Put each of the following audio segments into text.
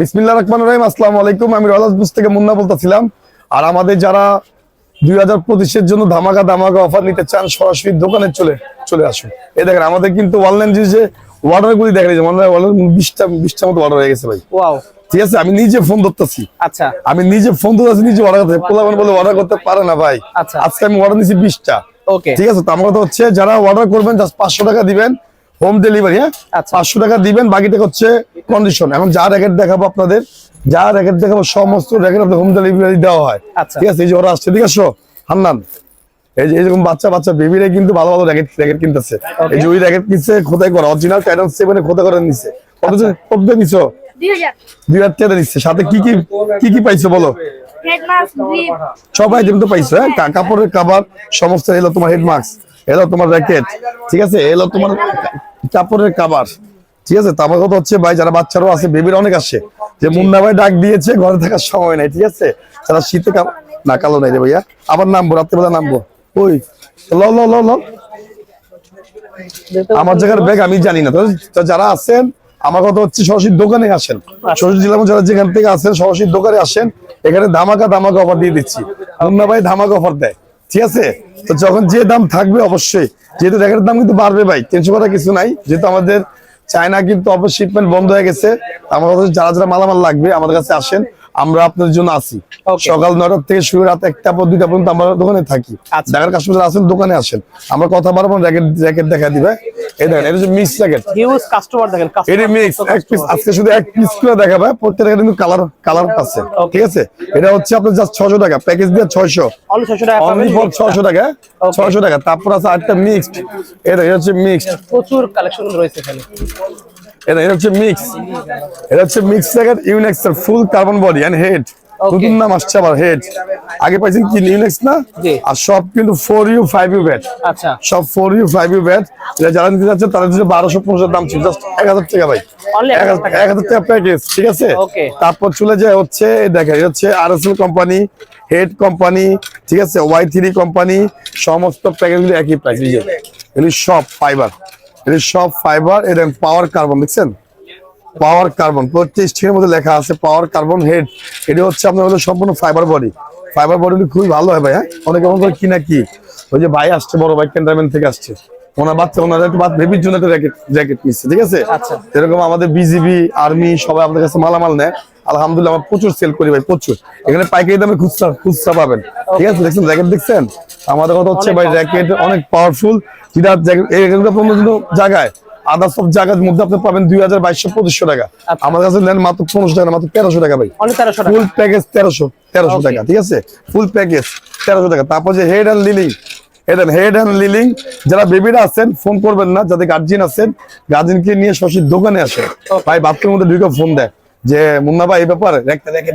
বিসমিল্লাহ রহমান রহিম আসসালামু আলাইকুম। আমি থেকে মুন্না বলতেছিলাম। আর আমাদের যারা দুই হাজার পঁচিশের জন্য ধামাকা ধামাকা অফার নিতে চান সরাসরি দোকানে চলে চলে আসুন। এই দেখেন আমাদের কিন্তু অনলাইন যে অর্ডার গুলি দেখেন যে মনে বিশটা বিশটা মতো অর্ডার হয়ে গেছে ভাই। ওয়াও ঠিক আছে? আমি নিজে ফোন ধরতেছি। আচ্ছা। আমি নিজে ফোন ধরতেছি নিজে অর্ডার করতে। বলে অর্ডার করতে পারে না ভাই। আচ্ছা। আজকে আমি অর্ডার দিচ্ছি বিশটা। ওকে ঠিক আছে? তো আমার কথা হচ্ছে যারা অর্ডার করবেন জাস্ট পাঁচশো টাকা দিবেন। হোম ডেলিভারি হ্যাঁ? আচ্ছা। পাঁচশো টাকা দিবেন বাকি টাকা হচ্ছে কন্ডিশন এখন যা র্যাকেট দেখাবো আপনাদের যা র্যাকেট দেখাবো সমস্ত র্যাকেট আপনাদের হোম ডেলিভারি দেওয়া হয়। আচ্ছা। ঠিক আছে এই যে ওরা আসছে ঠিক আছে? হান্নান এই যে এরকম বাচ্চা বাচ্চা বেবিরা কিন্তু ভালো ভালো র্যাকেট র্যাকেট কিনতেছে। এই যে ওই র্যাকেট কিনছে খোদাই করা অরিজিনাল টাইটান সেভেনে খোদাই করে নিচ্ছে কত আচ্ছা। কত দিয়ে নিছো? দুই হাজার। টাকা নিচ্ছে। সাথে কি কি কি কি পাইছো বলো? হেড মাস্ক সব আইটেম তো পাইছো হ্যাঁ? কাপড়ের কাবার সমস্ত এলো তোমার হেড মাস্ক এলো তোমার র্যাকেট ঠিক আছে? এলো তোমার কাপড়ের কাবার ঠিক আছে? তারপর কথা হচ্ছে ভাই, যারা বাচ্চারাও আছে, বেবির অনেক আসে। যে মুন্না ভাই ডাক দিয়েছে, ঘরে থাকার সময় নাই, ঠিক আছে? যারা শীতে না, কালো নাই রে ভাইয়া। আবার নামবো, রাত্রেবেলা নামবো। ওই ল আমার জায়গার ব্যাগ, আমি জানি না। যারা আছেন, আমার কথা হচ্ছে সরাসরি দোকানে আসেন। সরাসরি জেলা যারা যেখান থেকে আসেন সরাসরি দোকানে আসেন। এখানে ধামাকা ধামাকা অফার দিয়ে দিচ্ছি। মুন্না ভাই ধামাকা অফার দেয়। ঠিক আছে? তো যখন যে দাম থাকবে অবশ্যই। যেহেতু দেখার দাম কিন্তু বাড়বে ভাই টেনশন করার কিছু নাই। যেহেতু আমাদের চায়না কিন্তু অবশ্যই বন্ধ হয়ে গেছে, আমার কাছে যারা যারা মালামাল লাগবে আমাদের কাছে আসেন। আমরা আপনাদের জন্য Okay. সকাল নয়টা থেকে শুরু রাত একটা পর দুইটা পর্যন্ত আমরা দোকানে থাকি। আচ্ছা। ঢাকার কাস্টমার আসেন দোকানে আসেন। আমরা কথা বলব জ্যাকেট র্যাকেট দেখা দিবে। এই দেখেন এটা হচ্ছে মিক্স র্যাকেট হিউজ কাস্টমার দেখেন এটি মিক্স এক পিস আজকে শুধু এক পিস করে দেখাবে প্রত্যেকটা কিন্তু কালার কালার আছে ঠিক আছে? এটা হচ্ছে আপনার জাস্ট ছশো টাকা প্যাকেজ দিয়ে ছয়শো। অনলি 600 টাকা অনলি পাবেন ফর ছশো টাকা Okay. ছয়শো টাকা। তারপর আছে আরেকটা মিক্সড এটা এটা হচ্ছে মিক্সড প্রচুর কালেকশন রয়েছে এখানে। এটা এটা হচ্ছে মিক্স এটা হচ্ছে মিক্স জ্যাকেট ইউনেক্স এর full carbon body and head নতুন নাম আসছে আবার হেড আগে পাইছেন কি ইউনেক্স না? আর সব কিন্তু four U five U bat আচ্ছা। সব four U five U bat এটা যারা নিতে যাচ্ছে তাদের জন্য বারোশো পঞ্চাশ দাম ছিল। জাস্ট এক হাজার টাকা ভাই। এক হাজার টাকা। প্যাকেজ ঠিক আছে? তারপর চলে যায় হচ্ছে দেখেন এটা হচ্ছে R S L company head company ঠিক আছে? ওয়াই থ্রি কোম্পানি সমস্ত প্যাকেজগুলো একই প্রাইস এগুলি সব ফাইবার এগুলি সব ফাইবার এটা পাওয়ার কার্বন দেখছেন? পাওয়ার কার্বন প্রত্যেক মধ্যে লেখা আছে পাওয়ার কার্বন হেড এটা হচ্ছে আপনার হলো সম্পূর্ণ ফাইবার বডি ফাইবার বডি খুবই ভালো হয় ভাই হ্যাঁ? অনেক এমন করে কি না কি? ওই যে ভাই আসছে, বড় ভাই ক্যান্ডারম্যান থেকে আসছে। ওনার বাচ্চা ওনার একটা বেবির জন্য একটা জ্যাকেট জ্যাকেট নিচ্ছে ঠিক আছে? আচ্ছা। এরকম আমাদের বিজিবি আর্মি সবাই আমাদের কাছে মালামাল নেয়। আলহামদুলিল্লাহ আমরা প্রচুর সেল করি ভাই প্রচুর। এখানে পাইকারি দামে খুচরা খুচরা পাবেন। ঠিক আছে দেখছেন জ্যাকেট দেখছেন? আমাদের কথা হচ্ছে ভাই জ্যাকেট অনেক পাওয়ারফুল যেটা জায়গায়। আদার সব জায়গার মধ্যে আপনি পাবেন দুই হাজার বাইশশো পঁচিশশো টাকা। আচ্ছা। আমাদের কাছে নেন মাত্র পনেরোশো টাকা মাত্র তেরোশো টাকা ভাই। অনলি 1300 টাকা। ফুল প্যাকেজ তেরোশো তেরোশো টাকা ঠিক আছে? ফুল প্যাকেজ তেরোশো টাকা। তারপর যে হেড অ্যান্ড লিলিং এটা হেড অ্যান্ড লিলিং যারা বেবিরা আছেন ফোন করবেন না যাদের গার্জিয়ান আছেন গার্জিয়ানকে নিয়ে সরাসরি দোকানে আসেন ভাই বাথরুমের মধ্যে ঢুকে ফোন দেয় যে মুন্না ভাই এই ব্যাপার রেখে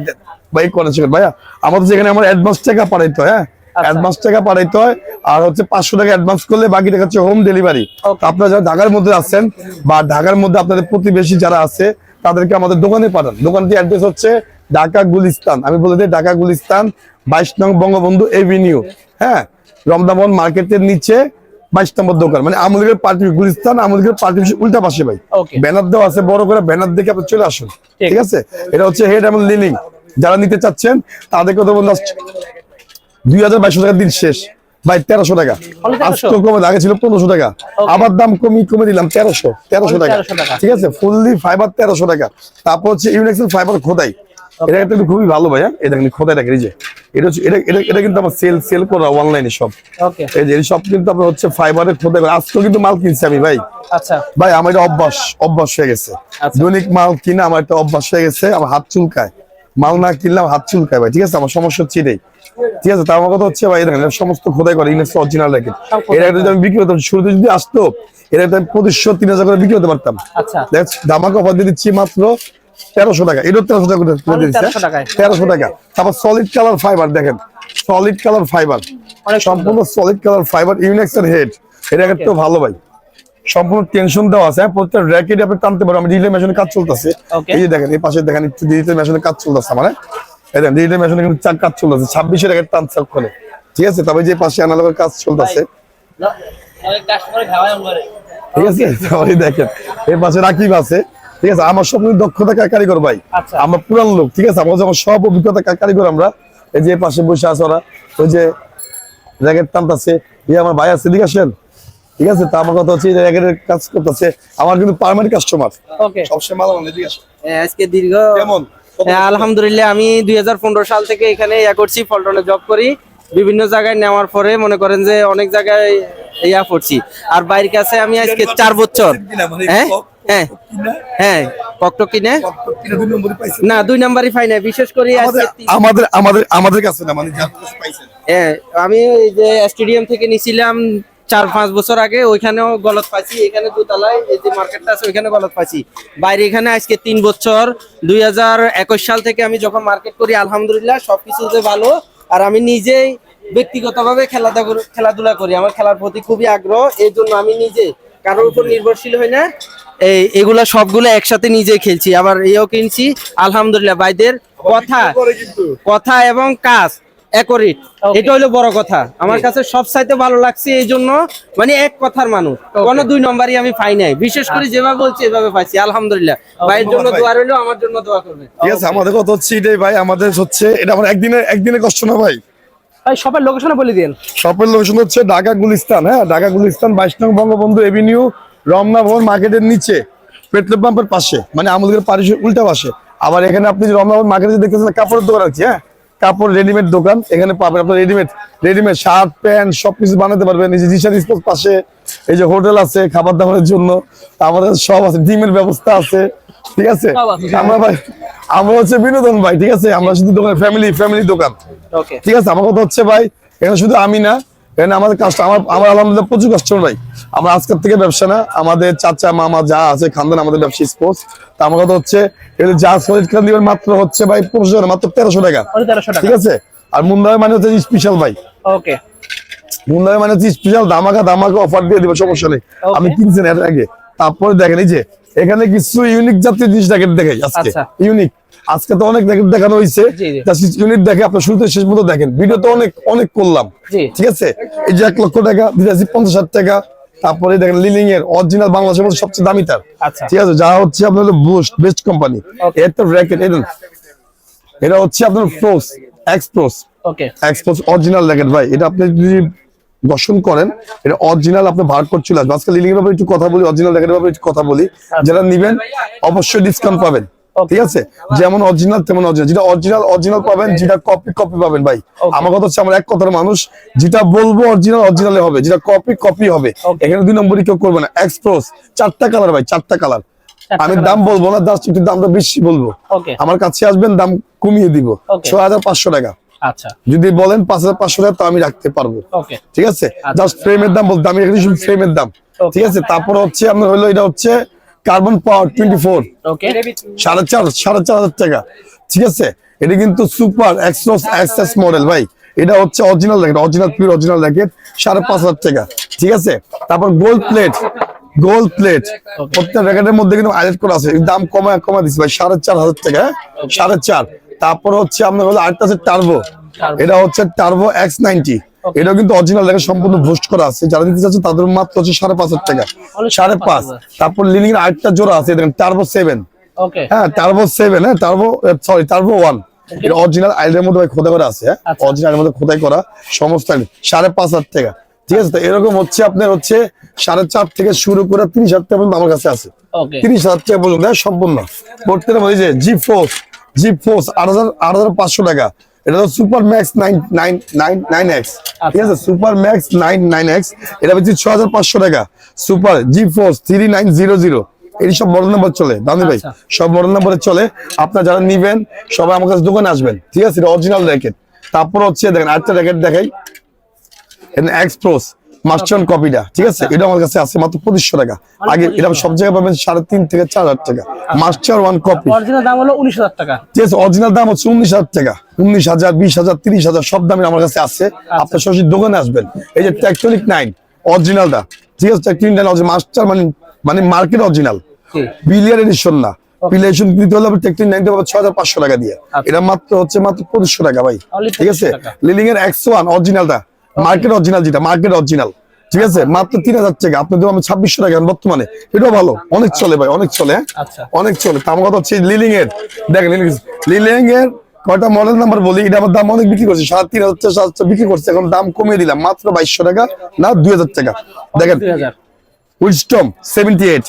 ভাই সেখানে ভাইয়া আমাদের যেখানে আমার অ্যাডভান্স টাকা পাঠাইতে হয় হ্যাঁ? আচ্ছা। অ্যাডভান্স টাকা পাঠাইতে হয় আর হচ্ছে পাঁচশো টাকা অ্যাডভান্স করলে বাকি টাকা হচ্ছে হোম ডেলিভারি. আপনারা যারা ঢাকার মধ্যে আছেন বা ঢাকার মধ্যে আপনাদের প্রতিবেশী যারা আছে তাদেরকে আমাদের দোকানে পাঠান। দোকানটি অ্যাড্রেস হচ্ছে ঢাকা গুলিস্তান। আমি বলে দিই ঢাকা গুলিস্তান বাইশ নং বঙ্গবন্ধু এভিনিউ। হ্যাঁ? রমদামন মার্কেটের নিচে বাইশ নম্বর দোকান। মানে আমলিগের পার্টি গুলিস্তান আমলিগের পার্টি উল্টা পাশে ভাই। ব্যানার দেওয়া আছে বড় করে ব্যানার দেখে আপনি চলে আসুন। ঠিক। আছে? এটা হচ্ছে হেড এবং লিলিং যারা নিতে চাচ্ছেন তাদেরকে তো বন্ধু দুই হাজার বাইশশো টাকা দিন শেষ। ভাই তেরোশো টাকা। Only 1300? আজকে কমে আগে ছিল পনেরোশো টাকা। আবার দাম কমি কমে দিলাম তেরোশো তেরোশো টাকা। ঠিক আছে? ফুললি ফাইবার তেরোশো টাকা। তারপর হচ্ছে ইউনেক্সেল ফাইবার খোদাই। এটা কিন্তু খুবই ভালো ভাইয়া। এটা কিন্তু খোদাই রাখে এই যে। এটা এটা এটা এটা কিন্তু আমার সেল সেল করা অনলাইনে সব। ওকে এই যে সব কিন্তু আপনার হচ্ছে ফাইবারের খোদাই করা। কিন্তু মাল কিনছি আমি ভাই। আচ্ছা। ভাই আমার এটা অভ্যাস অভ্যাস হয়ে গেছে। আচ্ছা। দৈনিক মাল কিনা আমার একটা অভ্যাস হয়ে গেছে আমার হাত চুলকায়। মাল না কিনলাম হাত চুলকায় ভাই। ঠিক আছে? আমার সমস্যা হচ্ছে এটাই। ঠিক আছে? তার আমার কথা হচ্ছে ভাই দেখেন সমস্ত খোদাই করে অরিজিনাল র্যাকেট এটা যদি আমি বিক্রি করতাম শুরুতে যদি আসতো এটা আমি পঁচিশশো তিন হাজার করে বিক্রি করতে পারতাম। আচ্ছা। দেখ ধামাকা অফার দিয়ে দিচ্ছি মাত্র তেরোশো টাকা এটা তেরোশো টাকা করে দিচ্ছে 1300 তেরোশো টাকা। তারপর সলিড কালার ফাইবার দেখেন সলিড কালার ফাইবার সম্পূর্ণ সলিড কালার ফাইবার ইউনেক্স এর হেড এটা ভালো ভাই। সম্পূর্ণ টেনশন দেওয়া আছে? প্রত্যেকটা র্যাকেট আপনি টানতে পারো আমি ডিজিটাল মেশিনে কাজ চলতেছে. এই যে দেখেন এই পাশে দেখেন ডিজিটাল মেশিনে কাজ চলতেছে আমার হ্যাঁ? এই দেখেন ডিজিটাল মেশিনে কিন্তু কাজ চলতেছে। ছাব্বিশে র্যাকেট টানছে ওখানে ঠিক আছে? তবে যে পাশে অ্যানালগের কাজ চলতেছে। ঠিক আছে? তাহলে দেখেন এই পাশে রাকিব আছে। ঠিক আছে আমার সব দক্ষতা কারিগর ভাই? আমার আমরা পুরান লোক ঠিক আছে? আমার যখন সব অভিজ্ঞতা কারিগর আমরা? এই যে পাশে বসে আছে ওরা ওই যে র্যাকেট টানতাছে ইয়ে আমার ভাই আছে এদিকে আসেন। ঠিক আছে? তা আমার কথা হচ্ছে র্যাকেটের কাজ করতেছে আমার কিন্তু পার্মানেন্ট কাস্টমার সবসময় মালা মানে এদিকে আসো। আজকে দীর্ঘ কেমন? হ্যাঁ, আলহামদুলিল্লাহ আমি দুই হাজার পনেরো সাল থেকে এখানে ইয়া করছি ফলটনে জব করি। বিভিন্ন জায়গায় নেওয়ার পরে মনে করেন যে অনেক জায়গায় ইয়া করছি। আর বাইরের কাছে আমি আজকে চার বছর। হ্যাঁ? হ্যাঁ। হ্যাঁ ককটক কিনে? না দুই নাম্বারই পাই না বিশেষ করে আমাদের আমাদের আমাদের আমাদের কাছে না মানে হ্যাঁ আমি যে স্টেডিয়াম থেকে নিছিলাম চার পাঁচ বছর আগে ওইখানেও গলত পাইছি এখানে দুতলায় এই যে মার্কেটটা আছে ওইখানে গলত পাইছি। বাইরে এখানে আজকে তিন বছর দুই হাজার একুশ সাল থেকে আমি যখন মার্কেট করি আলহামদুলিল্লাহ সবকিছুতে ভালো আর আমি নিজেই ব্যক্তিগতভাবে খেলাধুলা খেলাধুলা করি। আমার খেলার প্রতি খুবই আগ্রহ এই জন্য আমি নিজে কারোর উপর নির্ভরশীল হই না। এই এগুলা সবগুলো একসাথে নিজে খেলছি আবার এও কিনছি আলহামদুলিল্লাহ ভাইদের কথা কথা এবং কাজ একরিট এটা হলো বড় কথা। আমার কাছে সব চাইতে ভালো লাগছে এই জন্য মানে এক কথার মানুষ। কোনো দুই নম্বরই আমি পাই নাই। বিশেষ করে যেভাবে বলছি এভাবে পাইছি আলহামদুলিল্লাহ। ভাইয়ের জন্য। দোয়া রইল আমার জন্য দোয়া করবে ঠিক আছে আমাদের কথা হচ্ছে এটাই ভাই আমাদের হচ্ছে এটা আমার একদিনের একদিনের কষ্ট না ভাই? ভাই সবার লোকেশনে বলে দিন শপের লোকেশন হচ্ছে ঢাকা গুলিস্তান হ্যাঁ? ঢাকা গুলিস্তান বাইশ নং বঙ্গবন্ধু এভিনিউ রমনা ভবন মার্কেটের নিচে পেট্রোল পাম্পের পাশে মানে আমাদের পারিসের উল্টা পাশে। আবার এখানে আপনি যে রমনা ভবন মার্কেটে দেখতেছেন কাপড়ের দোকান আছে হ্যাঁ? কাপড় রেডিমেড দোকান এখানে পাবেন আপনার রেডিমেড রেডিমেড শার্ট প্যান্ট সবকিছু বানাতে পারবেন। এই যে জিশান স্পোর্টস পাশে এই যে হোটেল আছে খাবার দাবারের জন্য আমাদের সব আছে ডিমের ব্যবস্থা আছে ঠিক আছে? আমরা ভাই আমরা হচ্ছে বিনোদন ভাই ঠিক আছে? আমরা শুধু দোকান ফ্যামিলি ফ্যামিলি দোকান। ঠিক আছে? আমার কথা হচ্ছে ভাই এখানে শুধু আমি না এখানে আমাদের কাস্টমার আমার আমার আলহামদুলিল্লাহ প্রচুর কাস্টমার ভাই। আমরা আজকের থেকে ব্যবসা না আমাদের চাচা মামা যা আছে খানদান আমাদের ব্যবসা স্পোর্টস তা আমার কথা হচ্ছে এগুলো যা সলিড খান দিবেন মাত্র হচ্ছে ভাই পনেরোশো টাকা মাত্র তেরোশো টাকা। ঠিক আছে? আর মুন্দাই মানে হচ্ছে স্পেশাল ভাই। ওকে মুন্দাই মানে হচ্ছে স্পেশাল দামাকা দামাকা অফার দিয়ে দিবে সমস্যা নেই. আমি কিনছেন এর আগে। তারপরে দেখেন এই যে এখানে কিছু ইউনিক জাতীয় জিনিস দেখেন দেখাই আজকে। আচ্ছা। ইউনিক আজকে তো অনেক দেখানো হয়েছে। ইউনিট দেখে আপনার শুরুতে শেষ মতো দেখেন। ভিডিও তো অনেক অনেক করলাম। ঠিক আছে? এই যে এক লক্ষ টাকা দিতেছি পঞ্চাশ হাজার টাকা। তারপরে দেখেন লিলিং এর অরিজিনাল বাংলাদেশের মধ্যে সবচেয়ে দামি তার। আচ্ছা। ঠিক আছে? যা হচ্ছে আপনার বুস্ট বেস্ট কোম্পানি এর তো র্যাকেট এটা হচ্ছে আপনার ফ্রোস এক্সপ্রোস ওকে এক্সপোজ অরিজিনাল র্যাকেট ভাই। এটা আপনি যদি দর্শন করেন এটা অরিজিনাল আপনি ভার করে চলে আসবে আজকে লিলিং এর ব্যাপারে একটু কথা বলি অরিজিনাল র্যাকেটের ব্যাপারে একটু কথা বলি। যারা নিবেন অবশ্যই ডিসকাউন্ট পাবেন। ঠিক আছে? যেমন অরিজিনাল তেমন অরিজিনাল যেটা অরিজিনাল অরিজিনাল পাবেন যেটা কপি কপি পাবেন ভাই। আমার কথা হচ্ছে আমার এক কথার মানুষ। যেটা বলব অরিজিনাল অরিজিনালে হবে। যেটা কপি কপি হবে। এখানে দুই নম্বরই কেউ করবে না। এক্সপ্রোস চারটা কালার ভাই চারটা কালার আমি দাম বলব না জাস্ট একটু দামটা বেশি বলব। আমার কাছে আসবেন দাম কমিয়ে দিব. ছয় হাজার পাঁচশো টাকা। আচ্ছা। যদি বলেন পাঁচ হাজার পাঁচশো টাকা তো আমি রাখতে পারব। ঠিক আছে? জাস্ট ফ্রেমের দাম বলতে আমি ফ্রেমের দাম। ঠিক আছে? তারপর হচ্ছে আপনার হলো এটা হচ্ছে কার্বন পাওয়ার টোয়েন্টি ফোর সাড়ে চার সাড়ে চার হাজার টাকা। ঠিক আছে? এটা কিন্তু সুপার এক্সপ্রস এক্সএস মডেল ভাই। এটা হচ্ছে original racket original pure original racket সাড়ে পাঁচ হাজার টাকা। ঠিক আছে? তারপর গোল্ড প্লেট গোল্ড প্লেট প্রত্যেক র্যাকেটের মধ্যে কিন্তু আইলেট করা আছে। দাম কমা কমা দিচ্ছে ভাই সাড়ে চার হাজার টাকা হ্যাঁ? সাড়ে চার। তারপর হচ্ছে আপনার হলো আরেকটা আছে টার্বো এটা হচ্ছে টার্বো এক্স নাইনটি এটাও কিন্তু অরিজিনাল র্যাকেট সম্পূর্ণ বুস্ট করা আছে। যারা নিতে চাচ্ছে তাদের মাত্র হচ্ছে সাড়ে পাঁচ হাজার টাকা। সাড়ে পাঁচ। তারপর লিলিং এর আরেকটা জোড়া আছে দেখেন টার্বো সেভেন হ্যাঁ টার্বো সেভেন হ্যাঁ টার্বো সরি টার্বো ওয়ান এটা অরিজিনাল আইলের মধ্যে ভাই খোদাই করা আছে হ্যাঁ? আচ্ছা। অরিজিনাল মধ্যে খোদাই করা সমস্ত। সাড়ে পাঁচ হাজার টাকা। ঠিক আছে তো এরকম হচ্ছে আপনার হচ্ছে সাড়ে চার থেকে শুরু করে তিরিশ হাজার টাকা পর্যন্ত আমার কাছে আছে। তিরিশ হাজার টাকা পর্যন্ত হ্যাঁ, সম্পূর্ণ। প্রত্যেকটা মধ্যে যে জি ফোর্স জি ফোর্স আট হাজার আট হাজার পাঁচশো টাকা। এটা তো super max nine nine nine nine X ঠিক আছে? Super max nine nine X এটা হচ্ছে ছ হাজার পাঁচশো টাকা। Super G force three nine zero zero এই সব মডেল নাম্বার চলে। দামি ভাই আচ্ছা। সব মডেল নাম্বারে চলে। আপনার যারা নিবেন সবাই আমার কাছে দোকানে আসবেন। ঠিক আছে? এটা অরিজিনাল র্যাকেট তারপর হচ্ছে দেখেন আরেকটা র্যাকেট দেখাই। এক্সপ্রোস মাস্টার কপিটা ঠিক আছে? এটা আমার কাছে আছে মাত্র পঁচিশশো টাকা। আগে এটা সব জায়গায় পাবেন সাড়ে তিন থেকে চার হাজার টাকা। মাস্টার ওয়ান কপি অরিজিনাল দাম হলো উনিশ হাজার টাকা। ঠিক আছে অরিজিনাল দাম হচ্ছে উনিশ হাজার টাকা। উনিশ হাজার বিশ হাজার তিরিশ হাজার সব দামে আমার কাছে আছে। আপনার সরাসরি দোকানে আসবেন। এই যে টেকটনিক নাইন অরিজিনালটা ঠিক আছে টেকটনিক নাইন মাস্টার মানে মানে মার্কেট অরিজিনাল বিলিয়ার এডিশন না। বিলিয়ার দিতে হলে টেকটনিক নাইনটা পাবে ছয় হাজার পাঁচশো টাকা দিয়ে। আচ্ছা। এটা মাত্র হচ্ছে মাত্র পঁচিশশো টাকা ভাই। ঠিক আছে? লিলিং এর এক্স ওয়ান অরিজিনালটা মার্কেট অরিজিনাল যেটা মার্কেট অরিজিনাল ঠিক আছে? মাত্র তিন হাজার টাকা। আপনি দেবো আমি ছাব্বিশশো টাকা বর্তমানে। এটাও ভালো। অনেক চলে ভাই অনেক চলে হ্যাঁ? আচ্ছা। অনেক চলে। তার কথা হচ্ছে লিলিং এর দেখেন লিলিং এর কয়টা মডেল নাম্বার বলি? এটা আমার দাম অনেক বিক্রি করছে। সাড়ে তিন হাজার চার হাজার বিক্রি করছে। এখন দাম কমিয়ে দিলাম। মাত্র বাইশশো টাকা না দুই হাজার টাকা। দেখেন। উইস্টম সেভেন্টি এইট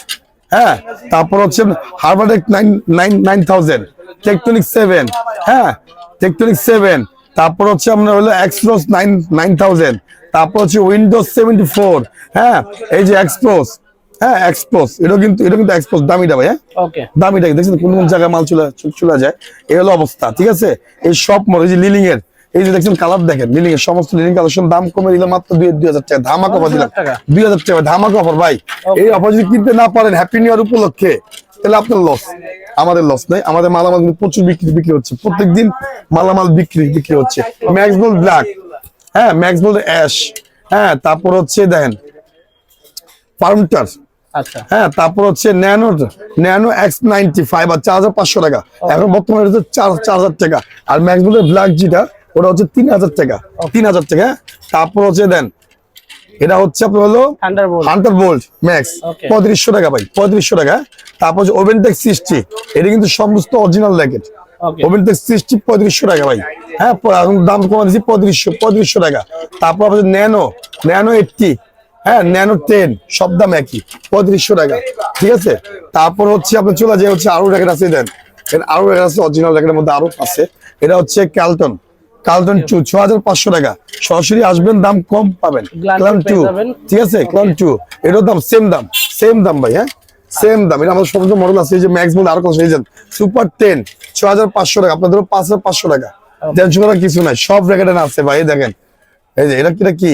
হ্যাঁ? তারপর হচ্ছে Harvard nine nine nine thousand tectonic seven হ্যাঁ? টেকটনিক সেভেন তারপর হচ্ছে আপনার হলো এক্সপ্লোস নাইন নাইন থাউজেন্ড তারপর হচ্ছে উইন্ডোজ সেভেন্টি ফোর হ্যাঁ এই যে এক্সপ্লোস হ্যাঁ এক্সপ্লোস এটা কিন্তু এটা কিন্তু এক্সপ্লোস দামিটা ভাই হ্যাঁ? দামিটা দেখছেন কোন কোন জায়গায় মাল চলে চলে যায়? এই হলো অবস্থা ঠিক আছে? এই সব মডেল এই যে লিলিং এর এই যে দেখছেন কালার দেখেন লিলিং এর সমস্ত লিলিং কালেকশন দাম কমে দিলাম মাত্র দুই দুই হাজার টাকা ধামাক অফার দিলাম দুই হাজার টাকা ধামাক অফার ভাই। এই অফার যদি কিনতে না পারেন হ্যাপি নিউ ইয়ার উপলক্ষে। তাহলে আপনার লস আমাদের লস নেই। আমাদের মালামাল কিন্তু প্রচুর বিক্রি বিক্রি হচ্ছে। প্রত্যেকদিন মালামাল বিক্রি বিক্রি হচ্ছে। ম্যাক্স গোল্ড ব্ল্যাক হ্যাঁ ম্যাক্স গোল্ড অ্যাশ হ্যাঁ তারপর হচ্ছে দেখেন ফার্মটার আচ্ছা। হ্যাঁ তারপর হচ্ছে nano nano x ninety five আর চার হাজার পাঁচশো টাকা। এখন বর্তমানে হচ্ছে চার চার হাজার টাকা। আর ম্যাক্সবুলের ব্ল্যাক যেটা ওটা হচ্ছে তিন হাজার টাকা। তিন হাজার টাকা হ্যাঁ? তারপর হচ্ছে দেন এটা হচ্ছে আপনার হলো হান্টার বোল্ট ম্যাক্স পঁয়ত্রিশশো টাকা ভাই পঁয়ত্রিশশো টাকা? তারপর ওভেনটেক সিক্সটি এটা কিন্তু সমস্ত অরিজিনাল ওভেনটেক সিক্সটি পঁয়ত্রিশশো টাকা ভাই। হ্যাঁ প- দাম কমা দিচ্ছি পঁয়ত্রিশশো পঁয়ত্রিশশো টাকা। তারপর আপনার ন্যানো ন্যানো এইটটি হ্যাঁ ন্যানো টেন সব দাম একই পঁয়ত্রিশশো টাকা। ঠিক আছে? তারপর হচ্ছে আপনার চলে যায় হচ্ছে আরও র্যাকেট আছে দেন। আরও র্যাকেট আছে অরিজিনাল র্যাকেটের মধ্যে আরও আছে। এটা হচ্ছে ক্যালটন কালটন টু ছ হাজার পাঁচশো টাকা। সরাসরি আসবেন দাম কম পাবেন। ক্লান টু ঠিক আছে? ক্লান টু এটার দাম সেম দাম। সেম দাম ভাই হ্যাঁ? সেম দাম। এটা আমাদের সমস্ত মডেল আছে এই যে ম্যাক্স বলে আরও কথা সেই সুপার টেন ছ হাজার পাঁচশো টাকা। আপনাদের পাঁচ হাজার পাঁচশো টাকা। টেনশন করার কিছু নাই। সব র্যাকেটে আছে ভাই দেখেন। এই যে এটা কিটা কি?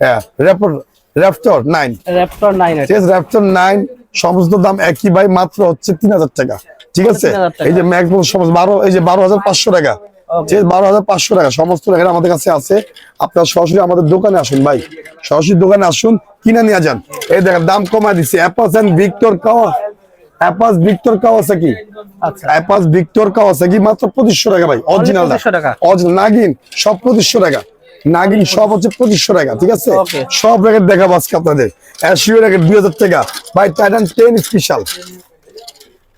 হ্যাঁ র্যাপর র্যাপটর নাইন র্যাপটর নাইন ঠিক আছে র্যাপটর নাইন সমস্ত দাম একই ভাই মাত্র হচ্ছে তিন হাজার টাকা। ঠিক আছে? এই যে ম্যাক্স সমস্ত বারো এই যে বারো হাজার পাঁচশো টাকা। বারো হাজার পাঁচশো টাকা সমস্ত র্যাকেট আমাদের কাছে আছে। আপনার সরাসরি আমাদের দোকানে আসুন ভাই। সরাসরি দোকানে আসুন কিনে নিয়ে যান। এই দেখেন দাম কমায় দিচ্ছে। অ্যাপাস এন্ড ভিক্টর কাওয়া অ্যাপাস ভিক্টর কাওয়াসাকি আচ্ছা। অ্যাপাস ভিক্টর কাওয়াসাকি মাত্র পঁচিশশো টাকা ভাই অরিজিনাল 2500 টাকা? অরিজিনাল নাগিন সব পঁচিশশো টাকা। নাগিন সব হচ্ছে পঁচিশশো টাকা ঠিক আছে? সব র্যাকেট দেখাবো আজকে আপনাদের। অ্যাশিও দুই হাজার টাকা। ভাই Titan ten special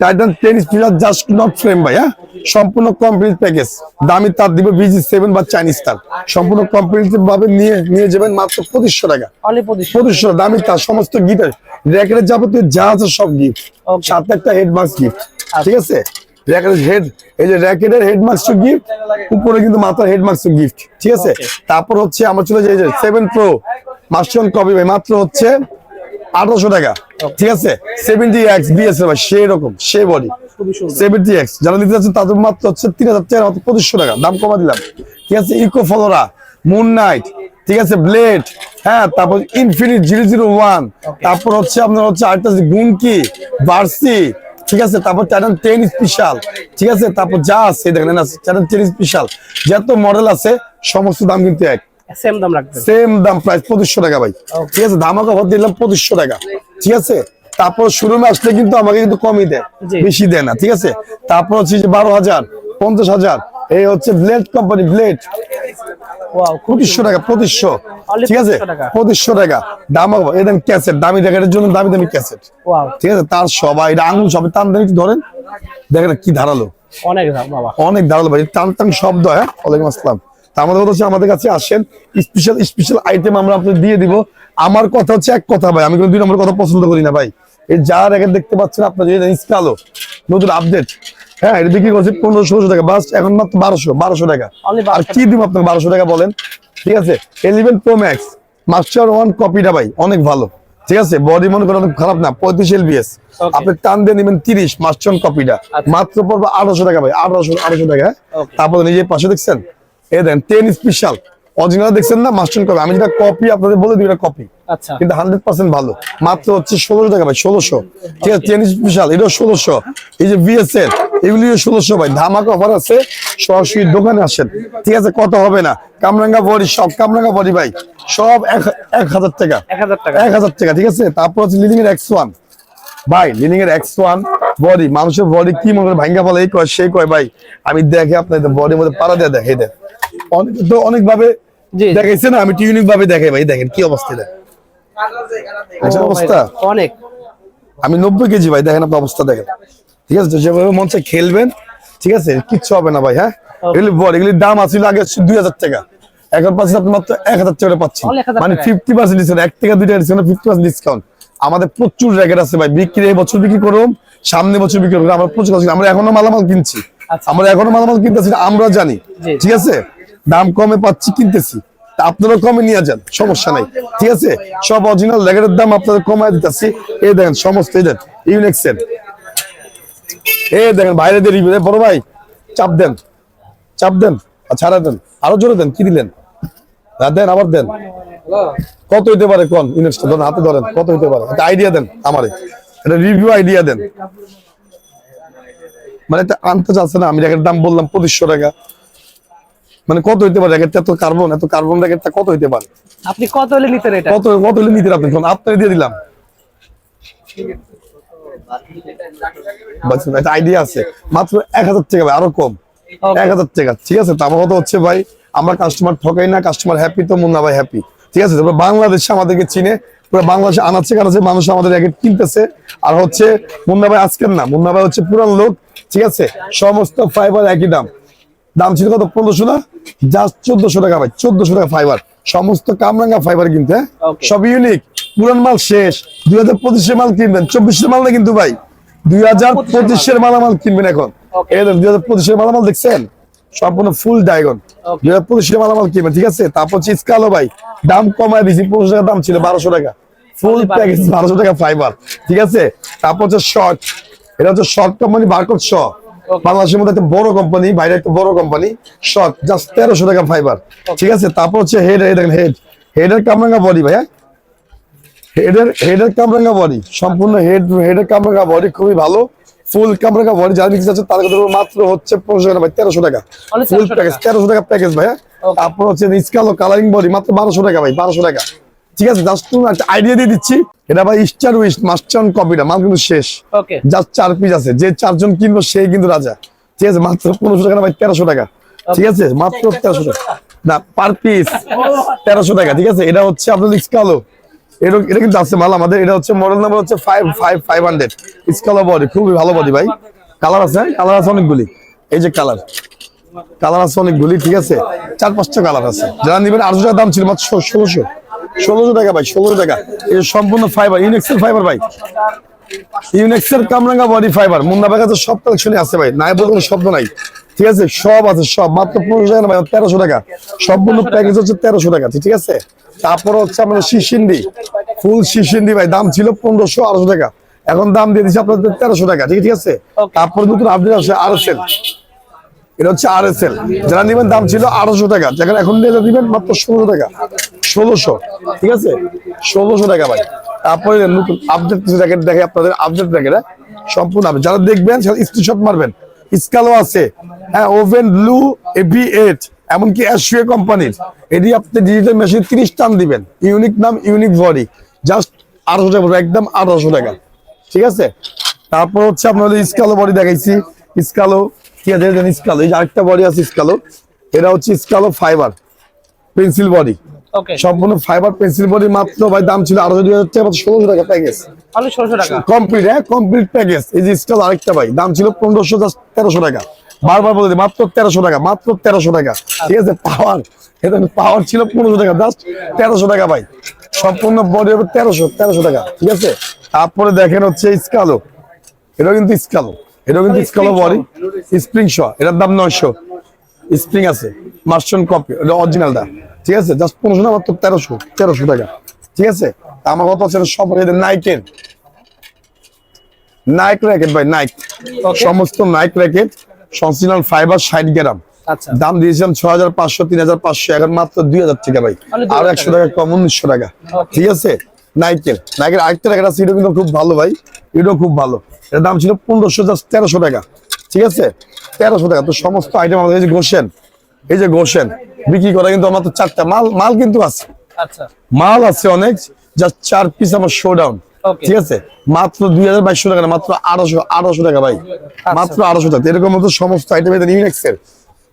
Titan ten special just not frame ভাই হ্যাঁ সম্পূর্ণ কমপ্লিট প্যাকেজ দামি তার দিবে বিজি সেভেন বা চাইনিজ তার। সম্পূর্ণ কমপ্লিট ভাবে নিয়ে নিয়ে যাবেন মাত্র পঁচিশশো টাকা। পঁচিশশো। দামি তার সমস্ত র্যাকেটের যাবতীয় যা আছে সব গিফট. সাথে একটা গিফট ঠিক আছে? র্যাকেটের হেড এই যে র্যাকেটের গিফট উপরে কিন্তু মাথার গিফট ঠিক আছে? তারপর হচ্ছে আমার চলে যায় যে সেভেন প্রো মাস্টার কপি ভাই মাত্র হচ্ছে আঠারোশো টাকা। ঠিক আছে? সেভেন্টি এক্স বিএস ভাই, সেই রকম সে বডি সেভেন্টি এক্স যারা নিতে যাচ্ছেন তাদের মাত্র হচ্ছে তিন হাজার টাকা মাত্র পঁচিশশো টাকা, দাম কমা দিলাম। ঠিক আছে? ইকো ফলোরা মুন নাইট ঠিক আছে? ব্লেড হ্যাঁ তারপর ইনফিনিট জিরো জিরো ওয়ান, তারপর হচ্ছে আপনার হচ্ছে আরেকটা গুনকি বার্সি ঠিক আছে? তারপর টাইটান টেন স্পেশাল ঠিক আছে? তারপর যা আছে দেখেন টাইটান টেন স্পেশাল যত মডেল আছে, সমস্ত দাম কিন্তু এক। সেম দাম রাখবেন। সেম দাম প্রাইস পঁচিশশো টাকা ভাই। ঠিক আছে ধামাকা অফার দিলাম পঁচিশশো টাকা। ঠিক আছে? তারপর শোরুমে আসলে কিন্তু আমাকে কিন্তু কমই দেয় বেশি দেয় না ঠিক আছে? তারপর হচ্ছে যে বারো হাজার পঞ্চাশ হাজার এই হচ্ছে ব্লেড কোম্পানি ব্লেড পঁচিশশো টাকা পঁচিশশো। ঠিক আছে? 2500 টাকা। পঁচিশশো টাকা। দাম এই দেন ক্যাসেট দামি জন্য দামি দামি ক্যাসেট ঠিক আছে? তার সবাই আঙুল সবাই টান টান ধরেন। দেখেন কি ধারালো। অনেক অনেক দাঁড়াল ভাই টান টান শব্দ হ্যাঁ? ওয়ালাইকুম আসসালাম। তা আমাদের কথা হচ্ছে আমাদের কাছে আসেন। স্পেশাল স্পেশাল আইটেম আমরা আপনাদের দিয়ে দিব। আমার কথা হচ্ছে এক কথা ভাই আমি কোনো দুই নম্বর কথা পছন্দ করি না ভাই। এই যা রেখে দেখতে পাচ্ছেন আপনার যদি ইনস্টালো নতুন আপডেট হ্যাঁ এটা বিক্রি করছে পনেরো ষোলোশো টাকা। বাস এখন মাত্র বারোশো বারোশো টাকা। আর কি দিব আপনাকে বারোশো টাকা বলেন? ঠিক আছে eleven pro max master one কপিটা ভাই অনেক ভালো। ঠিক আছে বডি মনে করেন অনেক খারাপ না পঁয়ত্রিশ এলবিএস Okay. আপনি টান দিয়ে নেবেন তিরিশ মাস্টার কপিটা আচ্ছা। মাত্র পড়বে আঠারোশো টাকা ভাই আঠারোশো আঠারোশো টাকা হ্যাঁ? তারপরে নিজের পাশে দেখছেন? এ দেন টেন স্পেশাল অরিজিনাল দেখছেন না? মাস্টার কপি আমি যেটা কপি আপনাদের বলে দিই এটা কপি আচ্ছা। কিন্তু হান্ড্রেড পার্সেন্ট ভালো। মাত্র হচ্ছে ষোলোশো টাকা ভাই ষোলোশো। ঠিক আছে টেন স্পেশাল এটাও ষোলোশো। এই যে বিএসএল এগুলিও ষোলোশো ভাই। ধামাকা অফার আছে সরাসরি দোকানে আসেন। ঠিক আছে কত হবে না? কামরাঙ্গা বডি সব কামরাঙ্গা বডি ভাই। সব এক হাজার টাকা। এক হাজার টাকা। এক হাজার টাকা ঠিক আছে? তারপর হচ্ছে লিডিং এর এক্স ওয়ান ভাই লিডিং এর এক্স ওয়ান বডি। মানুষের বডি কি মনে করে ভাঙ্গা বলে? এই কয় সেই কয় ভাই। আমি দেখে আপনার বডির মধ্যে পাড়া দিয়ে দেখে দেন। অনেক তো অনেক ভাবে দেখাইছে না আমি টিউনিক ভাবে দেখাই ভাই দেখেন কি অবস্থা দেখ দেখছেন ও ভাই, অবস্থা? অনেক। আমি নব্বই কেজি ভাই দেখেন আপনার অবস্থা দেখেন। ঠিক আছে যেভাবে চায় খেলবেন ঠিক আছে কিচ্ছু হবে না ভাই হ্যাঁ? এগুলি বল এগুলির দাম আছিল আগে দুই হাজার টাকা। এখন পাচ্ছেন আপনি মাত্র এক হাজার টাকা পাচ্ছেন। মানে ফিফটি পার্সেন্ট ডিসকাউন্ট এক টাকা দুই টাকা ডিসকাউন্ট ফিফটি পার্সেন্ট ডিসকাউন্ট আমাদের প্রচুর র্যাকেট আছে ভাই বিক্রি এই বছর বিক্রি করুন সামনে বছর বিক্রি করুন আমরা প্রচুর আমরা এখনও মালামাল কিনছি। আচ্ছা। আমরা এখনও মাঝে মাঝে কিনতেছি আমরা জানি। ঠিক আছে? দাম কমে পাচ্ছি কিনতেছি। তা আপনারা কমে নিয়ে যান সমস্যা নাই। ঠিক আছে? সব অরিজিনাল লেগারের দাম আপনাদের কমায় দিতেছি। এই দেখেন সমস্ত এই দেন ইউনেক্সের এই দেখেন বাইরে দিয়ে রিভিউ বড় ভাই চাপ দেন। চাপ দেন আর ছাড়া দেন। আরও জোরে দেন কি দিলেন? না দেন আবার দেন। কত হইতে পারে কোন ইউনেক্সটা ধরেন হাতে ধরেন কত হইতে পারে? একটা আইডিয়া দেন আমারে। এটা রিভিউ আইডিয়া দেন। মানে আনতে চাচ্ছে না। আমি র্যাকের দাম বললাম পঁচিশশো টাকা। মানে কত হইতে পারে? র্যাকেটটা এত কার্বন এত কার্বন র্যাকেটটা কত হইতে পারে? আপনি কত হলে নিতেন এটা? কত কত হলে নিতে আপনি? আপনারে দিয়ে দিলাম? একটা আইডিয়া আছে। মাত্র এক হাজার টাকা ভাই আরও কম। এক হাজার টাকা। ঠিক আছে? তারপর হচ্ছে ভাই আমরা কাস্টমার ঠকাই না কাস্টমার হ্যাপি তো মুন্না ভাই হ্যাপি ঠিক আছে? তারপর বাংলাদেশে আমাদেরকে চিনে পুরো বাংলাদেশে আনাচ্ছে কানাচ্ছে মানুষ আমাদের র্যাকেট কিনতেছে। আর হচ্ছে মুন্না ভাই আজকের না মুন্না ভাই হচ্ছে পুরান লোক ঠিক আছে? সমস্ত ফাইবার একই দাম। দাম ছিল কত? পনেরোশো না? জাস্ট চোদ্দশো টাকা ভাই চোদ্দশো টাকা ফাইবার সমস্ত কামরাঙ্গা ফাইবার কিনতে হ্যাঁ? সব ইউনিক পুরান মাল শেষ। দুই হাজার পঁচিশের মাল কিনবেন। চব্বিশের মাল না কিন্তু ভাই? দুই হাজার পঁচিশের মালামাল কিনবেন এখন। দুই হাজার পঁচিশের মালামাল দেখছেন? সম্পূর্ণ ফুল ডায়গন. দুই হাজার মালামাল কিনবেন ঠিক আছে? তারপর হচ্ছে স্কালো ভাই দাম কমায় দিয়েছি পনেরোশো টাকা দাম ছিল বারোশো টাকা। ফুল প্যাকেজ বারোশো। টাকা ফাইবার ঠিক আছে? তারপর হচ্ছে শর্ট এটা হচ্ছে শর্ট কোম্পানি বারকোড শ বাংলাদেশের মধ্যে একটা বড় কোম্পানি বাইরে একটা বড় কোম্পানি শর্ট জাস্ট তেরোশো টাকা ফাইবার ঠিক আছে? তারপর হচ্ছে হেড এই দেখেন হেড হেডের কামরাঙ্গা বডি ভাই হ্যাঁ? হেডের হেডের কামরাঙ্গা বডি সম্পূর্ণ হেড হেডের কামরাঙ্গা বডি খুবই ভালো। ফুল কামরাঙ্গা বডি যারা নিতে চাচ্ছে তার কথা মাত্র হচ্ছে পনেরোশো টাকা ভাই তেরোশো টাকা। Full package. তেরোশো টাকা। প্যাকেজ ভাই হ্যাঁ? তারপর হচ্ছে স্কালো কালারিং বডি মাত্র বারোশো টাকা ভাই বারোশো টাকা। ঠিক আছে জাস্ট তুমি একটা আইডিয়া দিয়ে দিচ্ছি। এটা ভাই স্টার উইস্ট মাস্টার কপিটা মাল কিন্তু শেষ। জাস্ট চার পিস আছে যে চারজন কিনবো সেই কিন্তু রাজা। ঠিক আছে মাত্র পনেরোশো টাকা ভাই তেরোশো টাকা। ঠিক আছে মাত্র তেরোশো টাকা। না পার পিস তেরোশো টাকা ঠিক আছে? এটা হচ্ছে আপনার স্কালো এটা কিন্তু আছে মাল আমাদের। এটা হচ্ছে মডেল নাম্বার হচ্ছে five five five hundred body খুবই ভালো বডি ভাই। কালার আছে? কালার আছে অনেকগুলি। এই যে কালার কালার আছে অনেকগুলি, ঠিক আছে? চার পাঁচটা কালার আছে। যারা নিবেন আটশো টাকা দাম ছিল মাত্র ষোলোশো। ষোলোশো টাকা ভাই, ষোলোশো টাকা। এই সম্পূর্ণ ফাইবার ইউনেক্সেল ফাইবার ভাই। ইউনেক্সের কামরাঙ্গা বডি ফাইবার মুন্না ভাই সব আছে ভাই। নাই বলতে কোনো শব্দ নাই। ঠিক আছে? সব আছে সব। মাত্র পনেরোশো টাকা না তেরোশো টাকা। সম্পূর্ণ প্যাকেজ হচ্ছে তেরোশো টাকা ঠিক আছে? তারপর হচ্ছে আপনার শিশিন্ডি ফুল শিশিন্ডি ভাই দাম ছিল পনেরোশো আড়াইশো টাকা। এখন দাম দিয়ে দিচ্ছি আপনাদের তেরোশো টাকা ঠিক আছে? তারপর নতুন আপডেট আসছে আরও এটা হচ্ছে আর এস এল যারা নেবেন দাম ছিল আড়াইশো টাকা। যেখানে এখন নিয়ে দিবেন মাত্র ষোলোশো টাকা। ষোলোশো ঠিক আছে? ষোলোশো টাকা ভাই। তারপরে নতুন আপডেট কিছু দেখে আপনাদের আপডেট র্যাকেট সম্পূর্ণ আপডেট যারা দেখবেন সেটা স্ক্রিনশট মারবেন। স্কালো আছে। হ্যাঁ ওভেন ব্লু এপি এইট, এমনকি অ্যাশুয়ে কোম্পানির। এটি আপনি ডিজিটাল মেশিন তিরিশ টান দিবেন। ইউনিক নাম, ইউনিক বডি জাস্ট আড়াইশো টাকা, একদম আড়াইশো টাকা। ঠিক আছে? তারপর হচ্ছে আপনাদের স্কালো বডি দেখাইছি। স্কালো কি আছে? স্কালো এই যে আরেকটা বডি আছে স্কালো এটা হচ্ছে স্কালো ফাইবার পেন্সিল বডি সম্পূর্ণ ফাইবার পেন্সিল বডি মাত্র ভাই দাম ছিল আরও দুই হাজার টাকা ষোলোশো টাকা। প্যাকেজ কমপ্লিট হ্যাঁ কমপ্লিট প্যাকেজ এই যে স্কাল আরেকটা ভাই দাম ছিল পনেরোশো তেরোশো টাকা। বারবার বলে মাত্র তেরোশো টাকা মাত্র তেরোশো টাকা। ঠিক আছে পাওয়ার এটা পাওয়ার ছিল পনেরোশো টাকা জাস্ট তেরোশো টাকা ভাই। সম্পূর্ণ বডি হবে তেরোশো তেরোশো টাকা ঠিক আছে? তারপরে দেখেন হচ্ছে স্কালো এটাও কিন্তু স্কালো এটাও কিন্তু স্কালো বডি স্প্রিং শ এটার দাম নয়শো। স্প্রিং আছে মার্শন কপি এটা অরিজিনালটা ঠিক আছে? জাস্ট পনেরোশো না মাত্র তেরোশো তেরোশো টাকা। ঠিক আছে? আমার কথা হচ্ছে সব নাইকের নাইক র্যাকেট ভাই নাইক সমস্ত নাইক র্যাকেট সংসিনাল ফাইবার ষাট গ্রাম আচ্ছা। দাম দিয়েছিলাম ছ হাজার পাঁচশো তিন হাজার পাঁচশো এখন মাত্র দুই হাজার টাকা ভাই। আর একশো টাকা কম উনিশশো টাকা। ঠিক আছে? নাইকের নাইকের আরেকটা র্যাকেট আছে এটা কিন্তু খুব ভালো ভাই। এটাও খুব ভালো। এটার দাম ছিল পনেরোশো জাস্ট তেরোশো টাকা। ঠিক আছে? তেরোশো টাকা। তো সমস্ত আইটেম আমাদের এই যে গোসেন এই যে গোসেন বিক্রি করা কিন্তু আমার তো চারটা মাল মাল কিন্তু আছে। আচ্ছা। মাল আছে অনেক জাস্ট চার পিস আমার শোডাউন Okay. ঠিক আছে? মাত্র দুই হাজার বাইশশো টাকা মাত্র আড়াইশো আড়াইশো টাকা ভাই। মাত্র আড়াইশো টাকা। এরকম মতো সমস্ত আইটেম ইউনেক্সের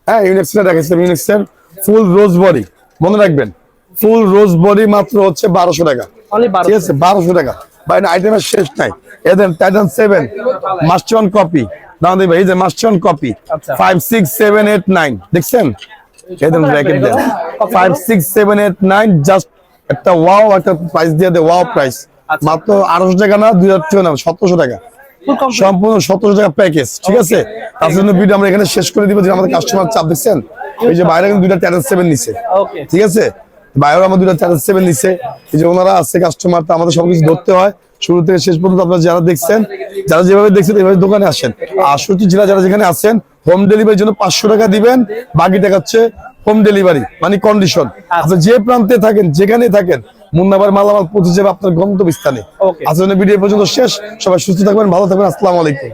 হ্যাঁ রেখেছিলাম ইউনেক্সের ফুল রোজ বডি মনে রাখবেন ফুল রোজ বডি মাত্র হচ্ছে বারোশো টাকা। ঠিক আছে? বারোশো টাকা। বা আইটেমের শেষ নাই। এদের টাইটান সেভেন মাস্টন কপি দাম ভাই এই যে মাস্টন কপি আচ্ছা। Five six seven eight nine দেখছেন? Bracket then five six seven eight nine just একটা ওয়াও একটা প্রাইস দিয়ে দেয় ওয়াও প্রাইস। মাত্র আড়াইশো টাকা না দুই হাজার টাকা না সতেরোশো টাকা। সম্পূর্ণ সতেরোশো টাকা প্যাকেজ ঠিক আছে? তার জন্য ভিডিও আমরা এখানে শেষ করে দিব যে আমাদের কাস্টমার চাপ দেখছেন? এই যে বাইরে দুইটা সেভেন নিচ্ছে ঠিক আছে? বাইরেও আমার চ্যালেঞ্জ সেভেন নিচ্ছে এই যে ওনারা আছে কাস্টমার তো আমাদের সবকিছু ধরতে হয়। শুরু থেকে শেষ পর্যন্ত আপনারা যারা দেখছেন যারা যেভাবে দেখছেন এভাবে দোকানে আসেন। আর সত্যি জেলা যারা যেখানে আসেন হোম ডেলিভারির জন্য পাঁচশো টাকা দিবেন বাকি টাকা হচ্ছে হোম ডেলিভারি মানে কন্ডিশন আচ্ছা যে প্রান্তে থাকেন যেখানে থাকেন মুন্নাবার মালামাল পৌঁছে যাবে আপনার গন্তব্যস্থানে. আজকের ভিডিও পর্যন্ত শেষ। সবাই সুস্থ থাকবেন ভালো থাকবেন। আসসালাম আলাইকুম।